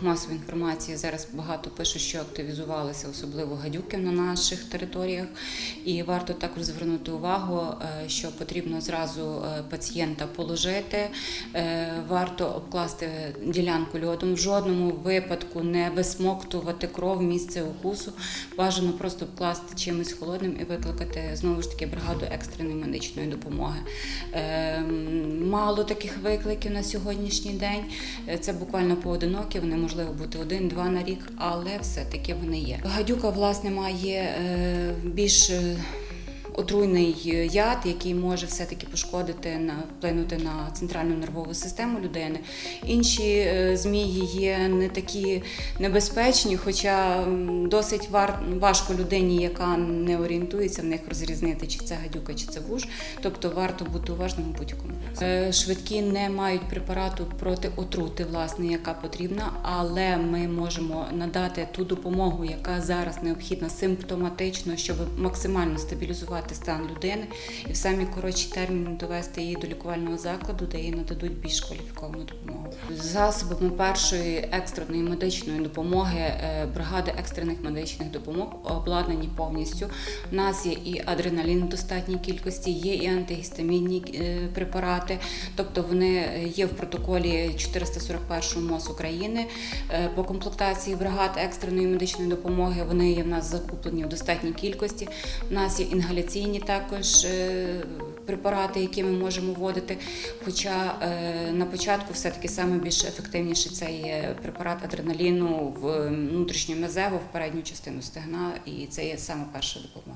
масової інформації зараз багато пишуть, що активізувалися, особливо гадюки на наших територіях. І варто також звернути увагу, е, що потрібно зразу е, пацієнта положити, е, варто обкласти ділянку льодом. В жодному випадку не висмоктувати кров в місце укусу. Бажано просто обкласти чимось холодним і викликати знову ж таки бригаду екстреної медичної допомоги. Мало таких викликів на сьогоднішній день. Це буквально поодинокі, вони можливо бути один-два на рік, але все-таки вони є. Гадюка, власне, має е, більш е, отруйний яд, який може все-таки пошкодити на вплинути на центральну нервову систему людини. Інші е, змії є не такі небезпечні, хоча досить важко людині, яка не орієнтується в них розрізнити, чи це гадюка, чи це вуж. Тобто варто бути уважним у будь-якому. Е, Швидкі не мають препарату проти отрути, власне, яка потрібна, але ми можемо надати ту допомогу, яка зараз необхідна симптоматично, щоб максимально стабілізувати стан людини і в самі коротші терміни довести її до лікувального закладу, де їй нададуть більш кваліфіковану допомогу. Засобами першої екстреної медичної допомоги е, бригади екстрених медичних допомог обладнані повністю. У нас є і адреналін в достатній кількості, є і антигістамінні е, препарати, тобто вони є в протоколі 441 МОЗ України Е, по комплектації бригад екстреної медичної допомоги. Вони є в нас закуплені в достатній кількості. У нас є інгаляційні також е, препарати, які ми можемо вводити. Хоча е, на початку все-таки саме більш ефективніше це є препарат адреналіну в внутрішню мезеву, в передню частину стегна, і це є саме перша допомога.